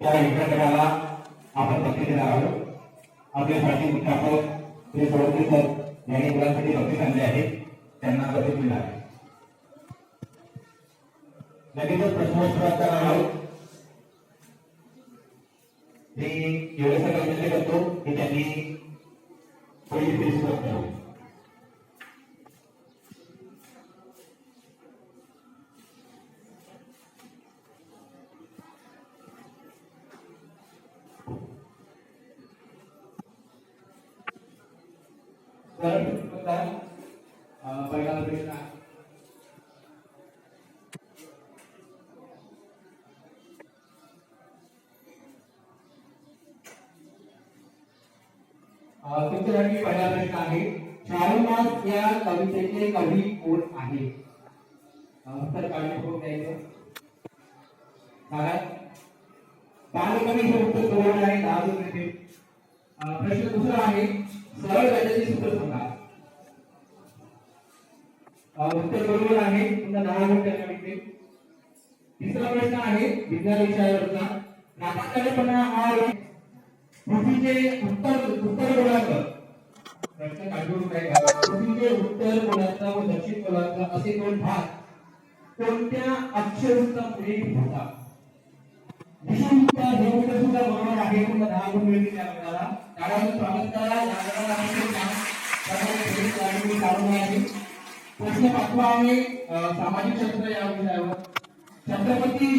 त्या विद्यार्थ्याला आपण बक्षीस देणार आहोत. मुख्यापक श्री सर यांनी मुलांसाठी बक्षीस आणले आहे त्यांना बक्षीस मिळणार आहे. लगेचच प्रश्नोत्तरात करणार आहोत. मी एवढं सगळं विनंती करतो की त्यांनी पहिली फेरी सुरुवात करावी. पहिला प्रश्न तुमच्यासाठी पहिला प्रश्न आहे चारुमास या कवितेचे कवी कोण आहे? अ, उत्तर काळजीपूर्वक द्यायचं बालकवी हे उत्तर बरोबर आहे? दहा प्रश्न दुसरा आहे सरळ गटाचे सूत्र सांगा. उत्तर बरोबर आहे. पुन्हा दहा गुण त्यांना मिळतील तिसरा प्रश्न आहे विज्ञान विषयावरचा. नापाताळेपणा हा पृथ्वीचे उत्तर उत्तर गोलार्ध. प्रश्न काढून काय पृथ्वीचे उत्तर गोलार्ध व दक्षिण गोलार्ध असे दोन भाग कोणत्या अक्षरवृत्तापुढे होतात? विषुवृत्त हे उत्तर सुद्धा बरोबर आहे. पुन्हा दहा गुण मिळतील त्या आपल्याला त्यामुळे स्वागत करा या गटाला काढून आहे प्रश्न पाठवा आहे सामाजिक क्षेत्र या विषयावर. छत्रपती